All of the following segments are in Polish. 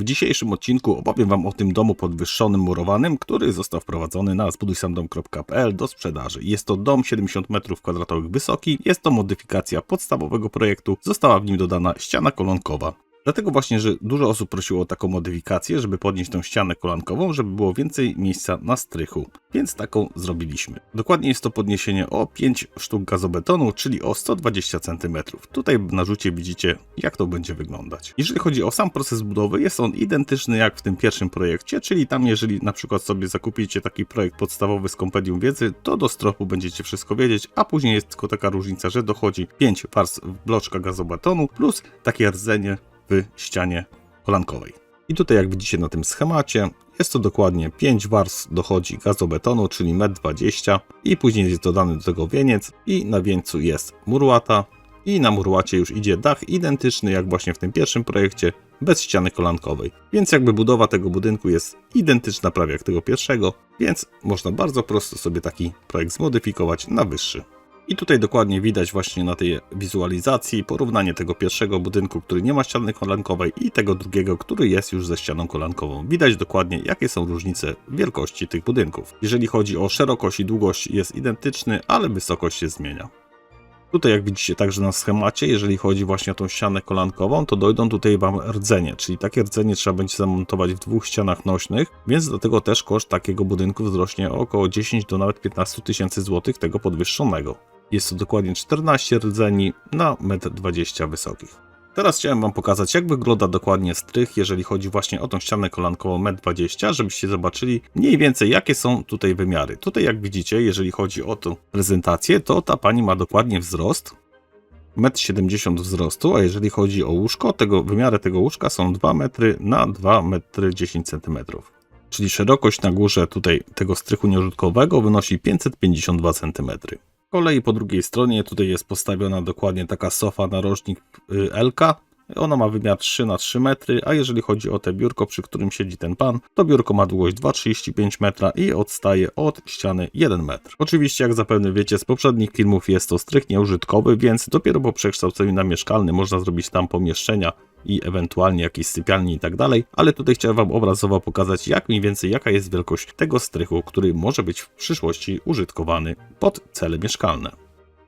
W dzisiejszym odcinku opowiem Wam o tym domu podwyższonym murowanym, który został wprowadzony na zbudujsamdom.pl do sprzedaży. Jest to dom 70 m2 wysoki, jest to modyfikacja podstawowego projektu, została w nim dodana ściana kolonkowa. Dlatego właśnie, że dużo osób prosiło o taką modyfikację, żeby podnieść tą ścianę kolankową, żeby było więcej miejsca na strychu. Więc taką zrobiliśmy. Dokładnie jest to podniesienie o 5 sztuk gazobetonu, czyli o 120 cm. Tutaj na rzucie widzicie, jak to będzie wyglądać. Jeżeli chodzi o sam proces budowy, jest on identyczny jak w tym pierwszym projekcie, czyli tam jeżeli na przykład sobie zakupicie taki projekt podstawowy z kompendium wiedzy, to do stropu będziecie wszystko wiedzieć, a później jest tylko taka różnica, że dochodzi 5 warstw bloczka gazobetonu plus takie rdzenie w ścianie kolankowej. I tutaj jak widzicie na tym schemacie, jest to dokładnie 5 warstw dochodzi gazobetonu, czyli 1,20 m i później jest dodany do tego wieniec i na wieńcu jest murłata i na murłacie już idzie dach identyczny jak właśnie w tym pierwszym projekcie, bez ściany kolankowej. Więc jakby budowa tego budynku jest identyczna prawie jak tego pierwszego, więc można bardzo prosto sobie taki projekt zmodyfikować na wyższy. I tutaj dokładnie widać właśnie na tej wizualizacji porównanie tego pierwszego budynku, który nie ma ściany kolankowej i tego drugiego, który jest już ze ścianą kolankową. Widać dokładnie jakie są różnice wielkości tych budynków. Jeżeli chodzi o szerokość i długość jest identyczny, ale wysokość się zmienia. Tutaj jak widzicie także na schemacie, jeżeli chodzi właśnie o tą ścianę kolankową, to dojdą tutaj Wam rdzenie, czyli takie rdzenie trzeba będzie zamontować w dwóch ścianach nośnych, więc dlatego też koszt takiego budynku wzrośnie o około 10 do nawet 15 tysięcy złotych tego podwyższonego. Jest to dokładnie 14 rdzeni na 1,20 m wysokich. Teraz chciałem Wam pokazać, jak wygląda dokładnie strych, jeżeli chodzi właśnie o tą ścianę kolankową 1,20 m, żebyście zobaczyli mniej więcej, jakie są tutaj wymiary. Tutaj, jak widzicie, jeżeli chodzi o tą prezentację, to ta pani ma dokładnie wzrost 1,70 m wzrostu, a jeżeli chodzi o łóżko, tego, wymiary tego łóżka są 2 metry na 2 metry 10 cm. Czyli szerokość na górze tutaj tego strychu nieużytkowego wynosi 552 cm. Kolei po drugiej stronie tutaj jest postawiona dokładnie taka sofa narożnik y, LK. Ona ma wymiar 3 na 3 metry, a jeżeli chodzi o te biurko, przy którym siedzi ten pan, to biurko ma długość 2,35 metra i odstaje od ściany 1 metr. Oczywiście, jak zapewne wiecie z poprzednich filmów, jest to strych nieużytkowy, więc dopiero po przekształceniu na mieszkalny można zrobić tam pomieszczenia i ewentualnie jakieś sypialnie i tak dalej, ale tutaj chciałem Wam obrazowo pokazać, jak mniej więcej jaka jest wielkość tego strychu, który może być w przyszłości użytkowany pod cele mieszkalne.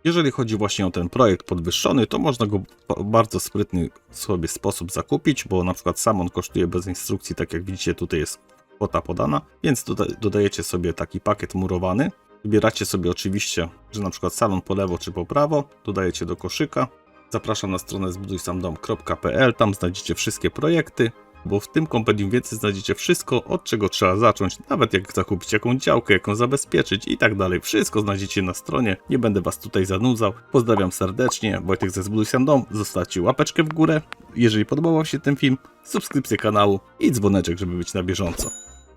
Jeżeli chodzi właśnie o ten projekt podwyższony, to można go w bardzo sprytny sobie sposób zakupić, bo na przykład sam on kosztuje bez instrukcji, tak jak widzicie tutaj jest kwota podana, więc doda dodajecie sobie taki pakiet murowany, wybieracie sobie oczywiście, że na przykład salon po lewo czy po prawo, dodajecie do koszyka, Zapraszam na stronę zbudujsamdom.pl, tam znajdziecie wszystkie projekty, bo w tym kompendium wiedzy znajdziecie wszystko, od czego trzeba zacząć, nawet jak zakupić jakąś działkę, jak ją zabezpieczyć i tak dalej. Wszystko znajdziecie na stronie, nie będę Was tutaj zanudzał. Pozdrawiam serdecznie, Wojtek ze Zbuduj Sam Dom, zostawcie łapeczkę w górę, jeżeli podobał Wam się ten film, subskrypcję kanału i dzwoneczek, żeby być na bieżąco.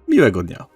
Miłego dnia!